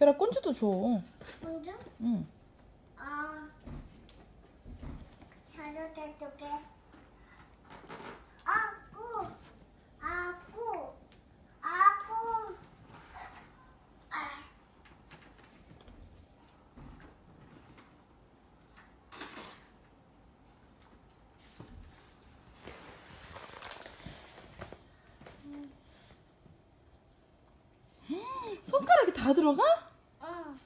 결아 꼰주도 줘. 먼저? 응. 아, 두 개. 아구, 아구, 아구. 아. 손가락이 다 들어가? 응.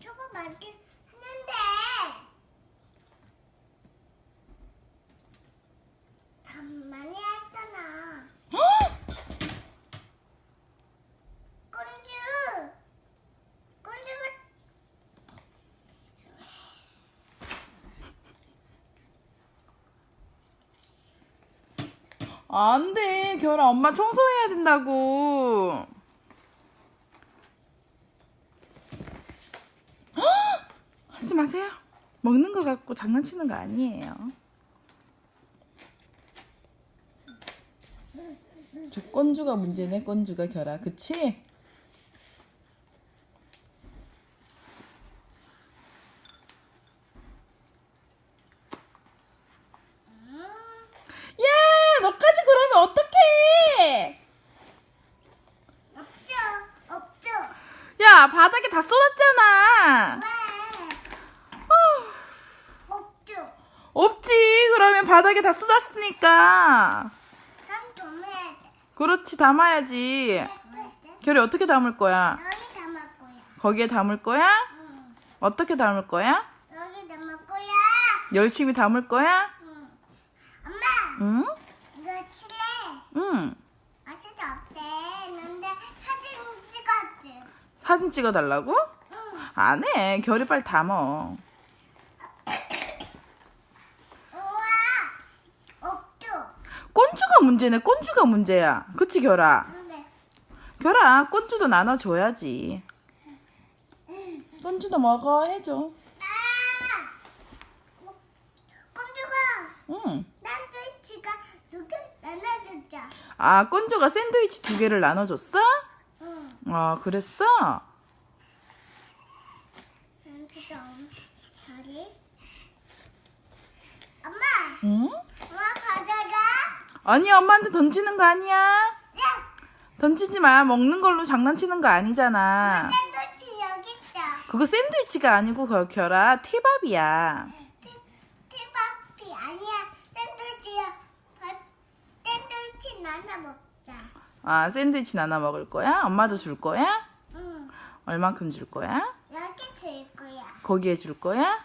조금 많긴 했는데 참 많이 했잖아. 꼰주, 꼰주가 안 돼. 결아 엄마 청소해야 된다고. 하지 마세요. 먹는 거 갖고 장난치는 거 아니에요. 저 꼰주가 문제네, 꼰주가 결아. 그치? 야, 너까지 그러면 어떡해? 없죠, 없죠. 야, 바닥에 다 쏟았잖아. 왜? 없죠. 없지. 그러면 바닥에 다 쏟았으니까. 그렇지, 담아야지. 결이 어떻게 담을 거야? 여기 담을 거야. 거기에 담을 거야? 응. 어떻게 담을 거야? 여기 담을 거야. 열심히 담을 거야? 응. 엄마, 응? 이거 칠래? 응. 아직도 없대. 근데 사진 찍었지. 사진 찍어 달라고? 응. 안 해. 결이 빨리 담어. 꼰주가 문제네. 꼰주가 문제야. 그치, 결아? 근데 결아, 꼰주도 나눠줘야지. 꼰주도 먹어. 해줘. 아, 뭐, 公主가 응. 샌드위치가 두 개 나눠줬죠. 아, 꼰주가 샌드위치 두 개를 나눠줬어? 응. 아, 그랬어? 엄마, 응? 엄마 가져가. 아니, 엄마한테 던지는 거 아니야. 야, 던지지 마. 먹는 걸로 장난치는 거 아니잖아. 샌드위치 여기 있죠. 그거 샌드위치가 아니고 그 결아 티밥이야. 티, 티밥이 아니야. 샌드위치야. 밥, 샌드위치 나눠 먹자. 아 샌드위치 나눠 먹을 거야? 엄마도 줄 거야? 응. 얼만큼 줄 거야? 여기 줄 거야. 거기에 줄 거야?